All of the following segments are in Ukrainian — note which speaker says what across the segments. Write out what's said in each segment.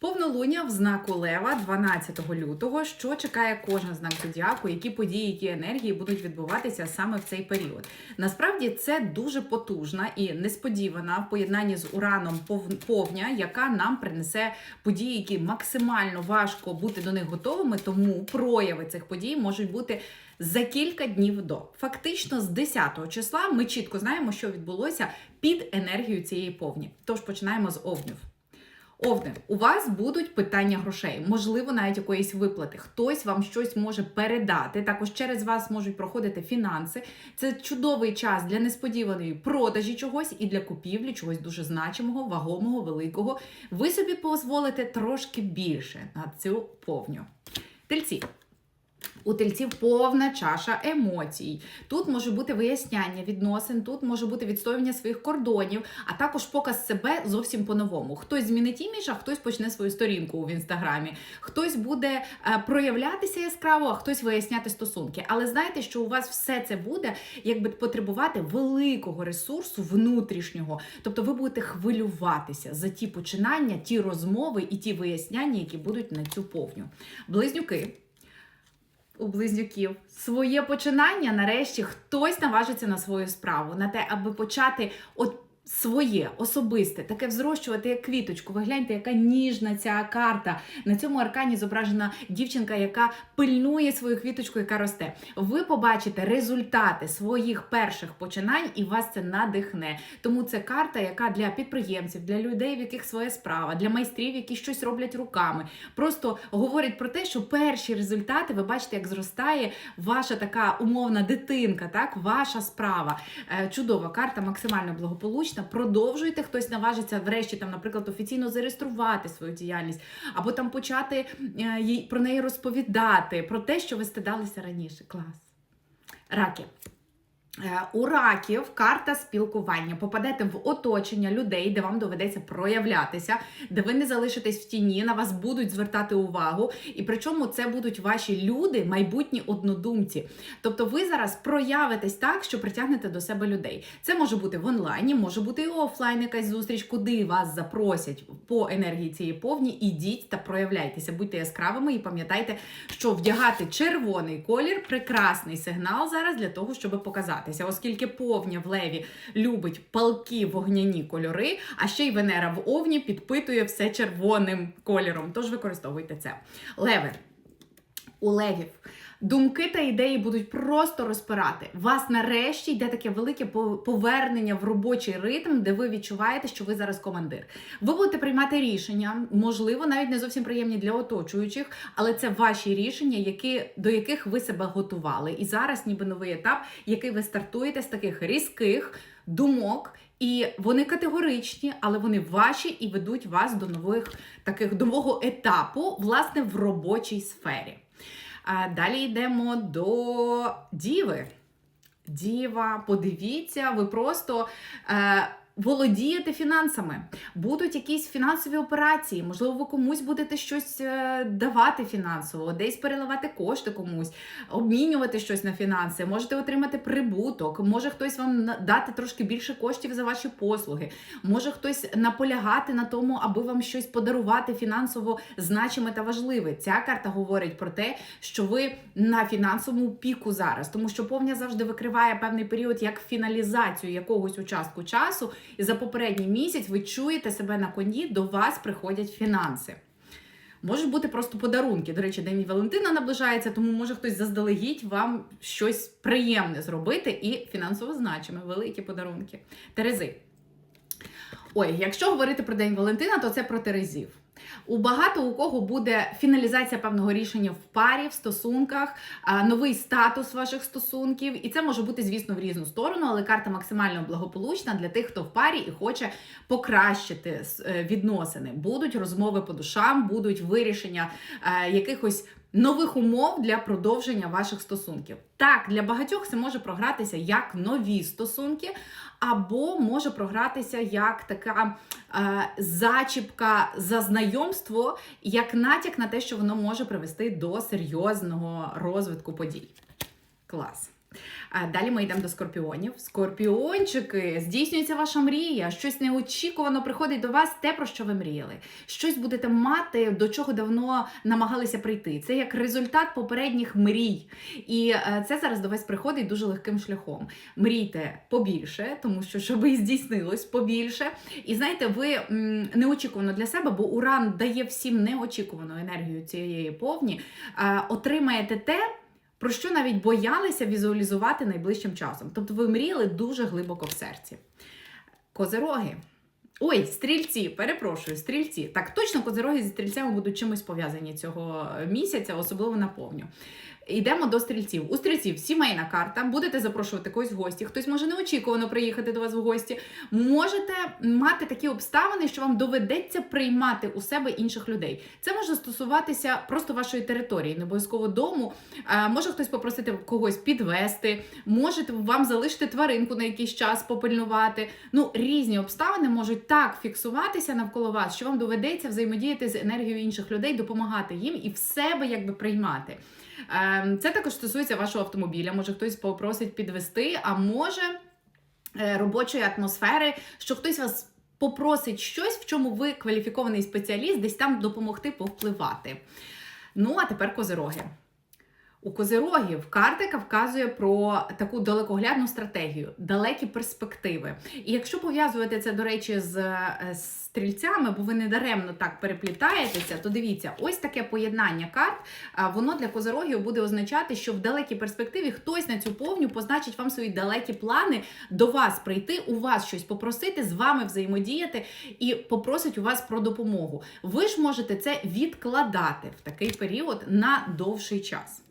Speaker 1: Повнолуння в знаку Лева 12 лютого. Що чекає кожен знак зодіаку, які події, які енергії будуть відбуватися саме в цей період? Насправді це дуже потужна і несподівана в поєднанні з ураном пов- повня, яка нам принесе події, які максимально важко бути до них готовими. Тому прояви цих подій можуть бути. За кілька днів до фактично з 10 числа ми чітко знаємо, що відбулося під енергією цієї повні. Тож починаємо з овнів. Овни, у вас будуть питання грошей, можливо, навіть якоїсь виплати. Хтось вам щось може передати. Також через вас можуть проходити фінанси. Це чудовий час для несподіваної продажі чогось і для купівлі чогось дуже значимого, вагомого, великого. Ви собі дозволите трошки більше на цю повню. Тельці. У тельців повна чаша емоцій. Тут може бути виясняння відносин, тут може бути відстоювання своїх кордонів, а також показ себе зовсім по-новому. Хтось змінить імідж, а хтось почне свою сторінку в інстаграмі. Хтось буде е, проявлятися яскраво, а хтось виясняти стосунки. Але знайте, що у вас все це буде якби потребувати великого ресурсу внутрішнього. Тобто ви будете хвилюватися за ті починання, ті розмови і ті виясняння, які будуть на цю повню. Близнюки у близнюків своє починання. Нарешті хтось наважиться на свою справу, на те, аби почати от. Своє особисте, таке взрощувати як квіточку. Ви гляньте, яка ніжна ця карта. На цьому аркані зображена дівчинка, яка пильнує свою квіточку, яка росте. Ви побачите результати своїх перших починань, і вас це надихне. Тому це карта, яка для підприємців, для людей, в яких своя справа, для майстрів, які щось роблять руками. Просто говорить про те, що перші результати ви бачите, як зростає ваша така умовна дитинка, так ваша справа. Е, Чудова карта, максимально благополучна. Продовжуйте, хтось наважиться врешті там, наприклад, офіційно зареєструвати свою діяльність, або там почати е, їй про неї розповідати, про те, що ви стидалися раніше. Клас. Раки. Е, У раків карта спілкування. Попадете в оточення людей, де вам доведеться проявлятися, де ви не залишитесь в тіні, на вас будуть звертати увагу. І причому це будуть ваші люди, майбутні однодумці. Тобто ви зараз проявитесь так, що притягнете до себе людей. Це може бути в онлайні, може бути і офлайн якась зустріч, куди вас запросять по енергії цієї повні. Ідіть та проявляйтеся, будьте яскравими і пам'ятайте, що вдягати червоний колір прекрасний сигнал зараз для того, щоб показатися. Оскільки повня в леві любить палкі вогняні кольори, а ще й Венера в Овні підпитує все червоним кольором. Тож використовуйте це. Леви. У левів думки та ідеї будуть просто розпирати. Вас нарешті йде таке велике по- повернення в робочий ритм, де ви відчуваєте, що ви зараз командир. Ви будете приймати рішення, можливо, навіть не зовсім приємні для оточуючих, але це ваші рішення, які, до яких ви себе готували. І зараз, ніби новий етап, який ви стартуєте з таких різких думок. І вони категоричні, але вони ваші і ведуть вас до нових таких нового етапу, власне, в робочій сфері. Далі йдемо до діви. Діва, подивіться, ви просто е, володієте фінансами. Будуть якісь фінансові операції, можливо, ви комусь будете щось е, давати фінансово, десь переливати кошти комусь, обмінювати щось на фінанси, можете отримати прибуток, може хтось вам дати трошки більше коштів за ваші послуги, може хтось наполягати на тому, аби вам щось подарувати фінансово значиме та важливе. Ця карта говорить про те, що ви на фінансовому піку зараз, тому що повня завжди викриває певний період як фіналізацію якогось участку часу, і за попередній місяць ви чуєте себе на коні, до вас приходять фінанси. Можуть бути просто подарунки. До речі, День Валентина наближається, тому може хтось заздалегідь вам щось приємне зробити і фінансово значиме, великі подарунки. Терези. Ой, якщо говорити про День Валентина, то це про Терезів. У багато у кого буде фіналізація певного рішення в парі, в стосунках, новий статус ваших стосунків. І це може бути, звісно, в різну сторону, але карта максимально благополучна для тих, хто в парі і хоче покращити е, відносини. Будуть розмови по душам, будуть вирішення е, якихось. Нових умов для продовження ваших стосунків. Так, для багатьох це може програтися як нові стосунки, або може програтися як така е, зачіпка за знайомство, як натяк на те, що воно може привести до серйозного розвитку подій. Клас. Далі ми йдемо до скорпіонів. Скорпіончики, здійснюється ваша мрія, щось неочікувано приходить до вас, те, про що ви мріяли. Щось будете мати, до чого давно намагалися прийти. Це як результат попередніх мрій. І е, це зараз до вас приходить дуже легким шляхом. Мрійте побільше, тому що щоб і здійснилось побільше. І знаєте, ви неочікувано для себе, бо уран дає всім неочікувану енергію цієї повні, отримаєте те. Про що навіть боялися візуалізувати найближчим часом. Тобто ви мріяли дуже глибоко в серці. Козероги. Ой, стрільці, перепрошую, стрільці. Так, точно козероги зі стрільцями будуть чимось пов'язані цього місяця, особливо на повню. Йдемо до стрільців. У стрільців сімейна карта. Будете запрошувати когось в гості. Хтось може неочікувано приїхати до вас в гості. Можете мати такі обставини, що вам доведеться приймати у себе інших людей. Це може стосуватися просто вашої території, не обов'язково дому. Може хтось попросити когось підвести, може вам залишити тваринку на якийсь час попильнувати. Ну, різні обставини можуть так фіксуватися навколо вас, що вам доведеться взаємодіяти з енергією інших людей, допомагати їм і в себе якби приймати. Ем, Це також стосується вашого автомобіля. Може хтось попросить підвести, а може е, робочої атмосфери, що хтось вас попросить щось, в чому ви кваліфікований спеціаліст, десь там допомогти повпливати. Ну, а тепер козироги. У козирогів карта, яка вказує про таку далекоглядну стратегію, далекі перспективи. І якщо пов'язувати це, до речі, з, е, з стрільцями, бо ви не даремно так переплітаєтеся, то дивіться, ось таке поєднання карт, воно для козирогів буде означати, що в далекій перспективі хтось на цю повню позначить вам свої далекі плани до вас прийти, у вас щось попросити, з вами взаємодіяти і попросить у вас про допомогу. Ви ж можете це відкладати в такий період на довший час.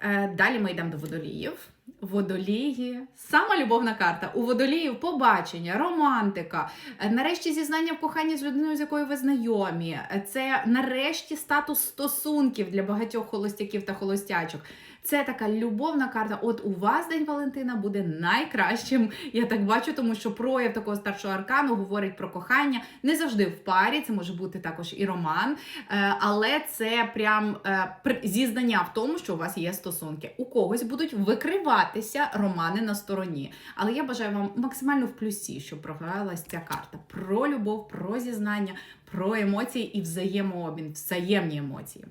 Speaker 1: Е, Далі ми йдемо до водоліїв. Водолії, сама любовна карта. У водоліїв побачення, романтика, е, нарешті зізнання в коханні з людиною, з якою ви знайомі. Е, Це нарешті статус стосунків для багатьох холостяків та холостячок. Це така любовна карта. От у вас День Валентина буде найкращим. Я так бачу, тому що прояв такого старшого аркану говорить про кохання не завжди в парі. Це може бути також і роман, Е, але це прям е, зізнання в тому, що у вас є стосунки. У когось будуть викриватися романи на стороні. Але я бажаю вам максимально в плюсі, щоб програлась ця карта про любов, про зізнання, про емоції і взаємообмін, взаємні емоції.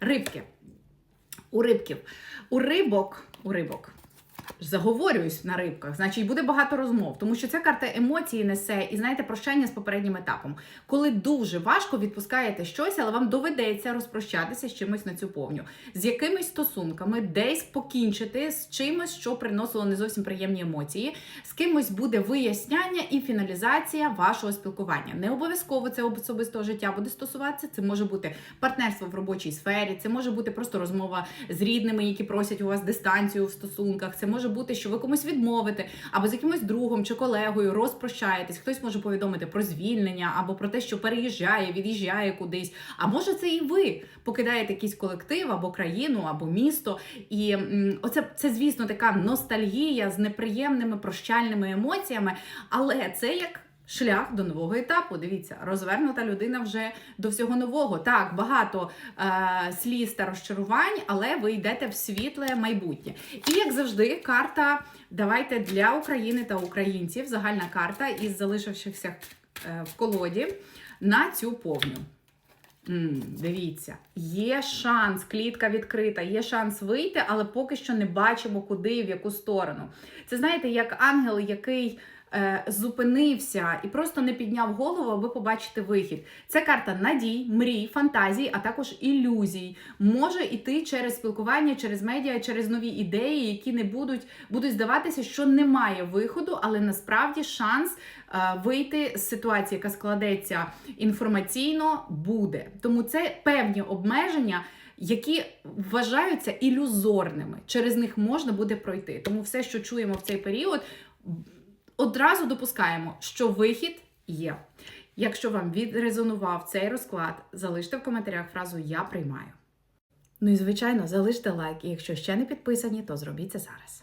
Speaker 1: Рибки. У рибків. У рибок, у рибок. Заговорююсь на рибках, значить буде багато розмов, тому що ця карта емоції несе і знаєте прощання з попереднім етапом. Коли дуже важко відпускаєте щось, але вам доведеться розпрощатися з чимось на цю повню, з якимись стосунками, десь покінчити з чимось, що приносило не зовсім приємні емоції. З кимось буде виясняння і фіналізація вашого спілкування. Не обов'язково це особистого життя буде стосуватися. Це може бути партнерство в робочій сфері, це може бути просто розмова з рідними, які просять у вас дистанцію в стосунках. Це може бути, що ви комусь відмовите, або з якимось другом чи колегою розпрощаєтесь. Хтось може повідомити про звільнення або про те, що переїжджає, від'їжджає кудись. А може, це і ви покидаєте якийсь колектив або країну, або місто. І оце це, звісно, така ностальгія з неприємними прощальними емоціями, але це як. Шлях до нового етапу. Дивіться, розвернута людина вже до всього нового. Так, багато е, сліз та розчарувань, але ви йдете в світле майбутнє. І як завжди, карта давайте для України та українців. Загальна карта із залишившихся е, в колоді на цю повню. М, дивіться, є шанс, клітка відкрита, є шанс вийти, але поки що не бачимо, куди і в яку сторону. Це знаєте, як ангел, який зупинився і просто не підняв голову, аби побачити вихід. Це карта надій, мрій, фантазій, а також ілюзій. Може йти через спілкування, через медіа, через нові ідеї, які не будуть будуть здаватися, що немає виходу, але насправді шанс е, вийти з ситуації, яка складеться інформаційно, буде. Тому це певні обмеження. Які вважаються ілюзорними, через них можна буде пройти. Тому все, що чуємо в цей період, одразу допускаємо, що вихід є. Якщо вам відрезонував цей розклад, залиште в коментарях фразу Я приймаю. Ну і звичайно, залиште лайк, і якщо ще не підписані, то зробіть це зараз.